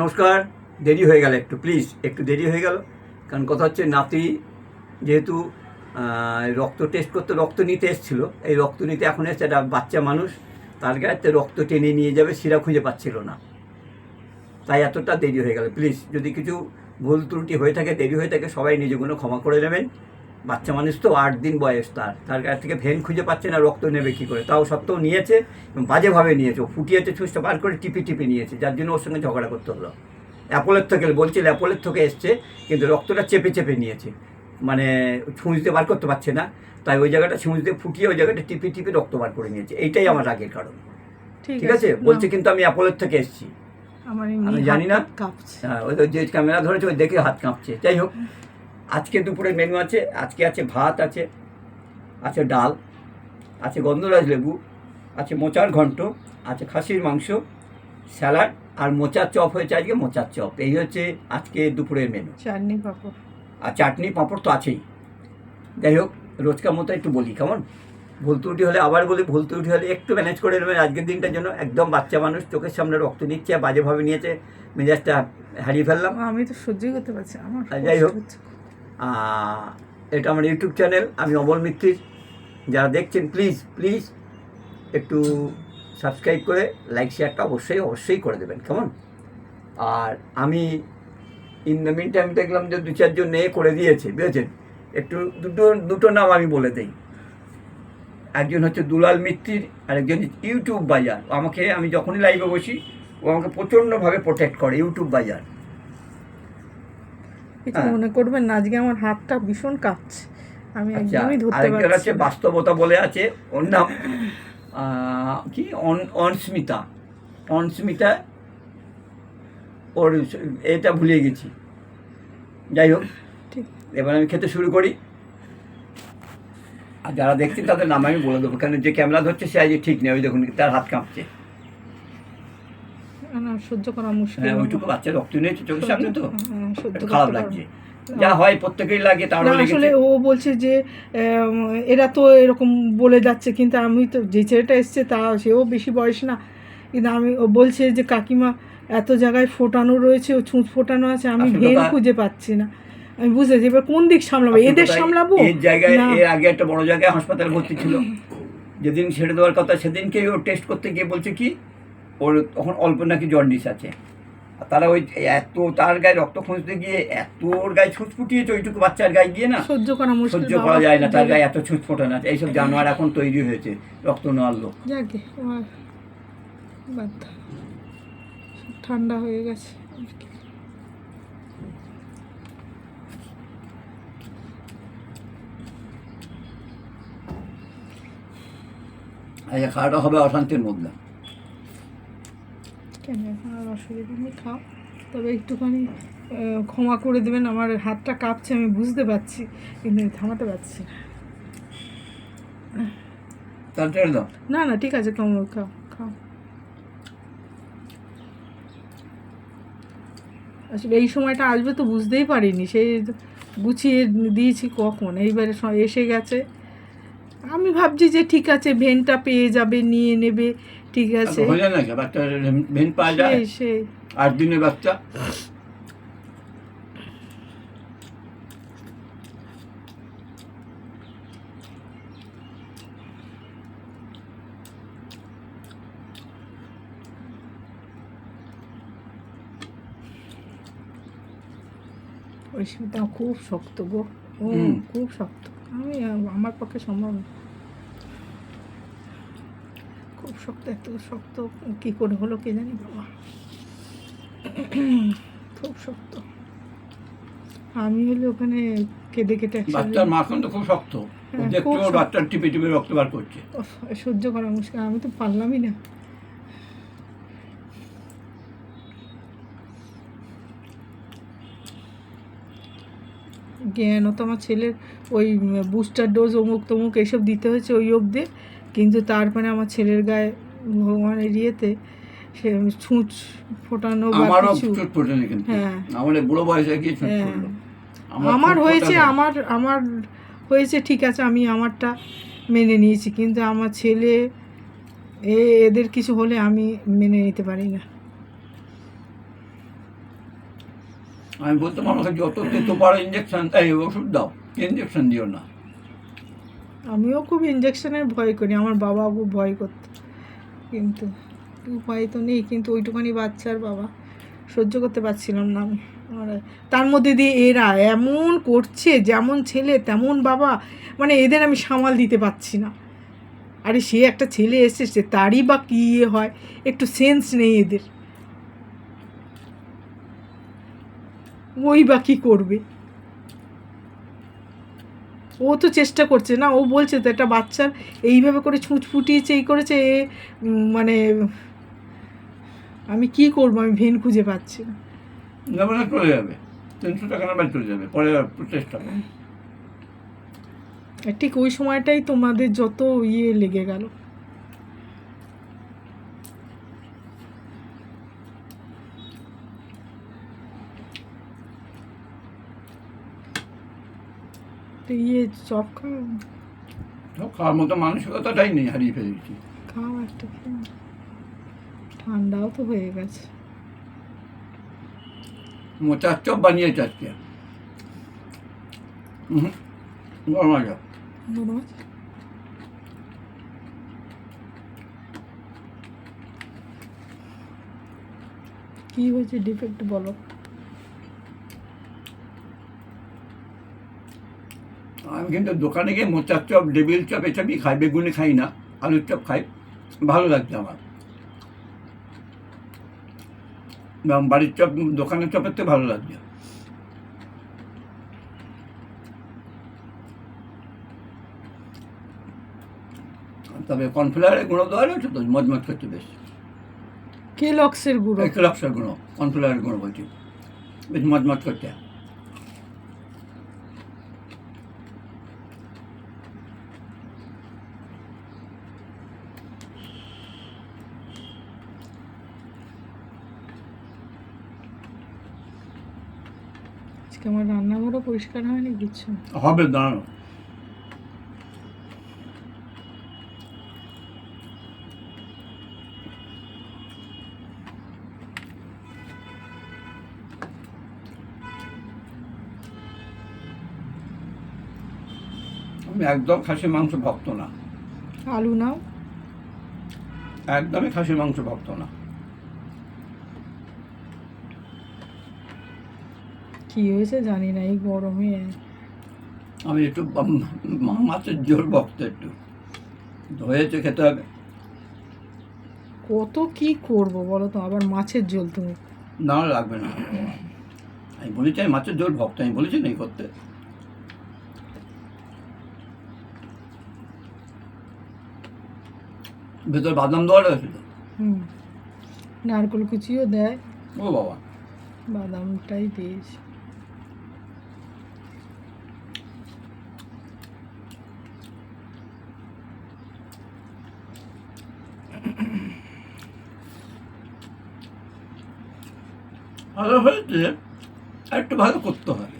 নমস্কার, দেরি হয়ে গেল একটু প্লিজ একটু দেরি হয়ে গেল। কারণ কথা হচ্ছে, নাতি যেহেতু রক্ত টেস্ট করতে, রক্ত নিতে এসেছিল। এই রক্ত নিতে এখন এসছে একটা বাচ্চা মানুষ। তার গায়ে রক্ত টেনে নিয়ে যাবে, সেটা খুঁজে পাচ্ছিল না। তাই এতটা দেরি হয়ে গেল। প্লিজ যদি কিছু ভুল ত্রুটি হয়ে থাকে, দেরি হয়ে থাকে, সবাই নিজেগুলো ক্ষমা করে নেবেন। বাচ্চা মানুষ তো আট দিন বয়স তার। তার গায়ে থেকে ভেন খুঁজে পাচ্ছে না রক্ত নেবে কী করে? তাও সত্ত্বেও নিয়েছে এবং বাজেভাবে নিয়েছে। ফুটিয়েছে ছুঁচটা বার করে টিপি টিপি নিয়েছে যার জন্য ওর সঙ্গে ঝগড়া করতে হলো। অ্যাপোলের থেকে বলছিল অ্যাপোলের থেকে এসছে কিন্তু রক্তটা চেপে চেপে নিয়েছে। মানে ছুঁচ দিয়ে বার করতে পারছে না তাই ওই জায়গাটা ছুঁচ দিয়ে ফুটিয়ে ওই জায়গাটা টিপি টিপি রক্ত বার করে নিয়েছে। এইটাই আমার রাগের কারণ। ঠিক আছে বলছে কিন্তু আমি অ্যাপোলের থেকে এসেছি। আমি জানি না। কাঁপছে। হ্যাঁ ওই যে ক্যামেরা ধরেছে ওই দেখে হাত কাঁপছে। যাই হোক আজকে দুপুরে মেনু আছে আজকে আছে ভাত আছে আছে ডাল আছে গন্ধরাজ লেবু আছে মোচার ঘন্ট আছে খাসির মাংস স্যালাড আর মোচার চপ হয়েছে আজকে মোচার চপ। এই হচ্ছে আজকে দুপুরের মেনু চাটনি পাঁপড়। আর চাটনি পাঁপড় তো আছেই। যাই হোক রোজকার মতো একটু বলি কেমন? ভুল ত্রুটি হলে আবার বলি ভুল ত্রুটি হলে একটু ম্যানেজ করে নেবেন। আজকের দিনটার জন্য একদম বাচ্চা মানুষ চোখের সামনে রক্ত নিচ্ছে বাজেভাবে নিয়েছে মেজাজটা হারিয়ে ফেললাম। আমি তো সহ্যই করতে পারছি আমার যাই হোক। এটা আমার ইউটিউব চ্যানেল, আমি অমল মিত্রির যারা দেখছেন প্লিজ প্লিজ একটু সাবস্ক্রাইব করে লাইক শেয়ারটা অবশ্যই অবশ্যই করে দেবেন, কেমন? আর আমি ইন দ্য মিন টাইম দেখলাম যে দু চারজন এ করে দিয়েছে, বুঝেছেন? একটু দুটো দুটো নাম আমি বলে দিই। একজন হচ্ছে দুলাল মিত্রির আর একজন ইউটিউব বাজার। আমাকে, আমি যখনই লাইভে বসি, ও আমাকে প্রচণ্ডভাবে প্রোটেক্ট করে, ইউটিউব বাজার। কিছু হ্যাঁ। মনে করবেন না আজকে আমার হাতটা ভীষণ কাঁপছে। আমি আচ্ছা একদমই ধরতে পারছি বাস্তবতা বলে আছে ওর নাম কি? অন- অনস্মিতা। অনস্মিতা ওর এটা ভুলে গেছি। যাই হোক ঠিক। এবার আমি খেতে শুরু করি। আর যারা দেখছেন তাদের নাম আমি বলে দেবো কারণ যে ক্যামেরা ধরছে সে আজ ঠিক নেই ওই দেখুন তার হাত কাঁপছে। সহ্য করা মুশকিল হ্যাঁ ওইটুকু বাচ্চা রক্ত নিয়েছে চোখের সামনে তো হ্যাঁ, খারাপ লাগছে। যা হয় প্রত্যেকেই লাগে লেগেছে। আসলে ও বলছে যে এরা তো এরকম বলে যাচ্ছে কিন্তু আমি তো যে ছেলেটা এসছে তা সেও বেশি বয়স না। কিন্তু আমি ও বলছে যে কাকিমা এত জায়গায় ফোটানো রয়েছে ও ছুঁচ ফোটানো আছে আমি ভেন খুঁজে পাচ্ছি না। আমি বুঝেছি এবার কোন দিক সামলাবো? এদের সামলাবো? এর জায়গায় এর আগে একটা বড় জায়গায় হাসপাতালে ভর্তি ছিল। যেদিন ছেড়ে দেওয়ার কথা সেদিনকে ও টেস্ট করতে গিয়ে বলছে কি ওর তখন অল্প নাকি জন্ডিস আছে। আর তারা ওই এত তার গায়ে রক্ত খুঁজতে গিয়ে এত ওর গায়ে ছুট ফুটিয়েছে ওইটুকু বাচ্চার গায়ে গিয়ে না? সহ্য করা সহ্য করা যায় না তার গায়ে এত ছুট ফোটানো আছে। এইসব জানোয়ার এখন তৈরি হয়েছে রক্ত নেওয়ার লোক। ঠান্ডা হয়ে গেছে। আচ্ছা খাওয়াটা হবে অশান্তির মধ্যে। কেন এখন আর অসুবিধা নেই খাও। তবে একটুখানি ক্ষমা করে দেবেন আমার হাতটা কাঁপছে আমি বুঝতে পারছি কিন্তু থামাতে পারছি না। না না ঠিক আছে কম খাও খাও। আসলে এই সময়টা আসবে তো বুঝতেই পারিনি সেই গুছিয়ে দিয়েছি কখন এইবারে এসে গেছে। আমি ভাবছি যে ঠিক আছে ভেনটা পেয়ে যাবে নিয়ে নেবে ঠিক আছে। হয়ে যায় না কি? বাচ্চা ভেন পাওয়া যায়? সেই। আট দিনের বাচ্চা? খুব শক্ত গো। ও খুব শক্ত। আমি আমার পক্ষে সম্ভব না। খুব শক্ত এত শক্ত কি করে হলো কে জানি বাবা। খুব শক্ত। আমি হলে ওখানে কেঁদে কেটে বাচ্চার মাখন তো খুব শক্ত। ও হ্যাঁ, দেখতে খুব শক্ত। বাচ্চার টিপে টিপে রক্ত বার করছে। সহ্য করা মুশকিল। আমি তো পারলামই না। জ্ঞান তো আমার ছেলের ওই বুস্টার ডোজ অমুক তমুক এসব দিতে হয়েছে ওই অবধি। কিন্তু তারপরে আমার ছেলের গায়ে ভগবানের ইয়েতে সে ছুঁচ ফোটানো বা কিছু। হ্যাঁ। আমার বুড়ো বয়সে গিয়ে চোট হ্যাঁ। আমার হয়েছে আমার আমার হয়েছে ঠিক আছে আমি আমারটা মেনে নিয়েছি কিন্তু আমার ছেলে এ এদের কিছু হলে আমি মেনে নিতে পারি না। আমি বলতাম আমাকে যত তেতো পারো ইঞ্জেকশন এই ওষুধ দাও ইঞ্জেকশন দিও না। আমিও খুব ইঞ্জেকশনের ভয় করি, আমার বাবা খুব ভয় করতো। কিন্তু উপায় তো নেই, কিন্তু ওইটুখানি বাচ্চার বাবা, সহ্য করতে পারছিলাম না আমি। তার মধ্যে দিয়ে এরা এমন করছে, যেমন ছেলে, তেমন বাবা মানে এদের আমি সামাল দিতে পারছি না। আরে সে একটা ছেলে এসেছে তারই বা কী ইয়ে হয়, একটু সেন্স নেই এদের। ওই বা কী করবে? ও তো চেষ্টা করছে না ও বলছে তো একটা বাচ্চার এইভাবে করে ছুঁচ ফুটিয়েছে এই করেছে এ মানে আমি কি করব আমি ভেন খুঁজে পাচ্ছি না। চলে যাবে তিনশো টাকা নেবে চলে যাবে পরে চেষ্টা ঠিক ওই সময়টাই তোমাদের যত ইয়ে লেগে গেল। তো ইয়ে চপ খাও সব খাওয়ার মতো মানসিকতাটাই নেই হারিয়ে ফেলেছি। খাও একটা ঠান্ডাও তো হয়ে গেছে। মোচার চপ বানিয়েছে আজকে। হুম গরম আছে। গরম আছে? কি হয়েছে ডিফেক্ট বলো। আমি কিন্তু দোকানে গিয়ে মোচার চপ ডেবিল চপ এসবই খাই বেগুনি খাই না আলুর চপ খাই। ভালো লাগছে আমার। বাড়ির চপ দোকানের চপের থেকে ভালো লাগছে। তবে কর্নফ্লাওয়ারের গুঁড়ো দেওয়া রয়েছে তো? মজমজ করছে বেশ। কে লক্সের গুঁড়ো। একশো লক্ষের গুঁড়ো কর্নফ্লাওয়ারের গুঁড়ো বলছি। বেশ মজমজ করছে। আজকে আমার রান্নাঘরও পরিষ্কার হয়নি কিছু হবে দাঁড়ানো আমি একদম খাসি মাংস ভক্ত না। আলু নাও। একদমই খাসি মাংস ভক্ত না। কি হয়েছে জানি না এই গরমে। আমি একটু মাছের ঝোল ভক্ত একটু। হয়েছে খেতে হবে। কত কি করব বলো তো আবার মাছের ঝোল তুমি। না লাগবে না। আমি বলেছি আমি মাছের ঝোল ভক্ত আমি বলেছি না করতে। ভেতর বাদাম দেওয়া রয়েছে হুম। নারকেল কুচিও দেয়। ও বাবা। বাদামটাই দিয়েছে। ভালো হয়েছে একটু ভালো করতে হবে।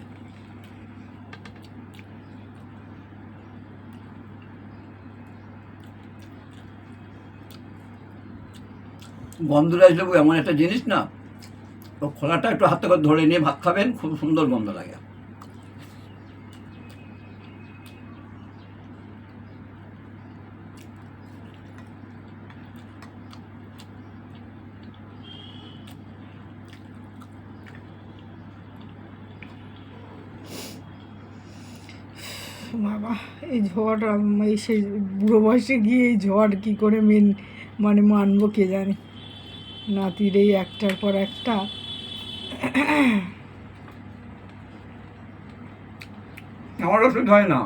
গন্ধরাজ লেবু এমন একটা জিনিস না ও খোলাটা একটু হাতে করে ধরে নিয়ে ভাত খাবেন, খুব সুন্দর গন্ধ লাগে। বাবা এই ঝড় এই সেই বুড়ো বয়সে গিয়ে এই ঝড় কী করে মেন মানে মানবো কে জানে। নাতির এই একটার পর একটা। আমার ওষুধ হয় না।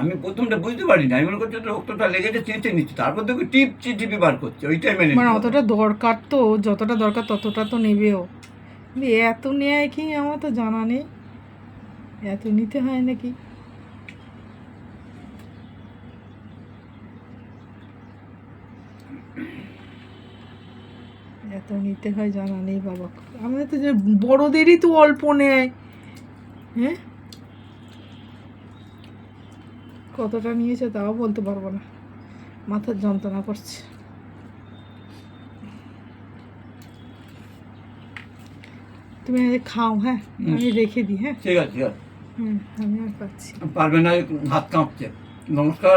আমি প্রথমটা বুঝতে পারি না আমি মনে করছি রক্তটা লেগেছে চেঁচে নিচ্ছে। তারপর দেখি টিপ টিপি বার করছে। ওইটাই মেনে মানে অতটা দরকার তো যতটা দরকার ততটা তো নেবেও। এত নেয় কি আমার তো জানা নেই। এত নিতে হয় নাকি? এত নিতে হয় জানা নেই বাবা। আমি তো যে বড়দেরই তো অল্প নেয়। হ্যাঁ? কতটা নিয়েছে তাও বলতে পারব না। মাথার যন্ত্রণা করছে। তুমি খাও হ্যাঁ? আমি রেখে দিই হ্যাঁ? ঠিক আছে ঠিক আছে। হুম আমি আর পাচ্ছি পারবে না হাত কাঁপছে। নমস্কার।